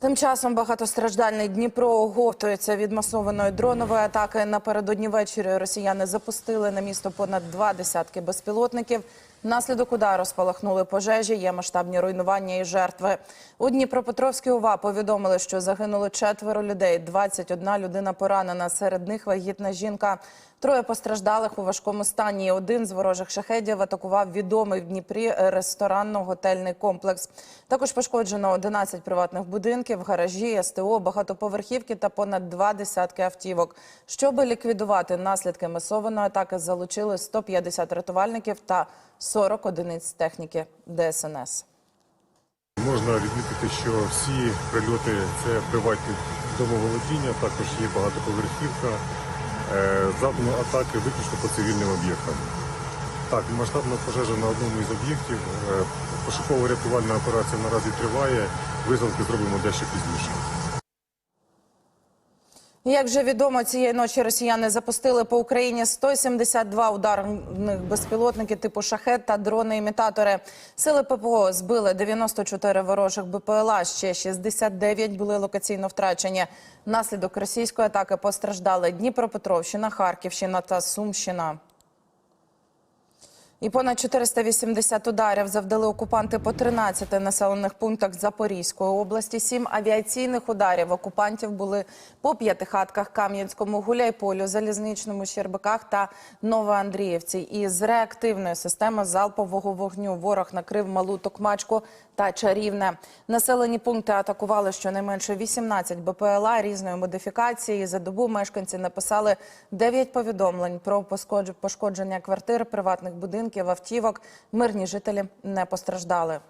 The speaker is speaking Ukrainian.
Тим часом багатостраждальний Дніпро оговтується від масованої дронової атаки. Напередодні ввечері росіяни запустили на місто понад два десятки безпілотників. Внаслідок удару спалахнули пожежі, є масштабні руйнування і жертви. У Дніпропетровській ОВА повідомили, що загинуло четверо людей, 21 людина поранена. Серед них вагітна жінка. Троє постраждалих у важкому стані. Один з ворожих шахедів атакував відомий в Дніпрі ресторанно-готельний комплекс. Також пошкоджено 11 приватних будинків, гаражі, СТО, багатоповерхівки та понад два десятки автівок. Щоби ліквідувати наслідки масованої атаки, залучили 150 рятувальників та 40 одиниць техніки ДСНС. Можна відмітити, що всі прильоти це приватні домоволодіння, також є багатоповерхівка. Е, Завдано атаки виключно по цивільним об'єктам. Так, масштабна пожежа на одному із об'єктів. Е, Пошуково-рятувальна операція наразі триває. Висновки зробимо дещо пізніше. Як вже відомо, цієї ночі росіяни запустили по Україні 172 ударних безпілотники типу шахет та дрони-імітатори. Сили ППО збили 94 ворожих БПЛА, ще 69 були локаційно втрачені. Внаслідок російської атаки постраждали Дніпропетровщина, Харківщина та Сумщина. І понад 480 ударів завдали окупанти по 13 населених пунктах Запорізької області. Сім авіаційних ударів окупантів були по п'ятихатках Кам'янському, Гуляйполю, Залізничному, Щербаках та Новоандріївці. Із реактивної системи залпового вогню ворог накрив малу Токмачку та Чарівне. Населені пункти атакували щонайменше 18 БПЛА різної модифікації. За добу мешканці написали 9 повідомлень про пошкодження квартир, приватних будинків, автівок. Мирні жителі не постраждали.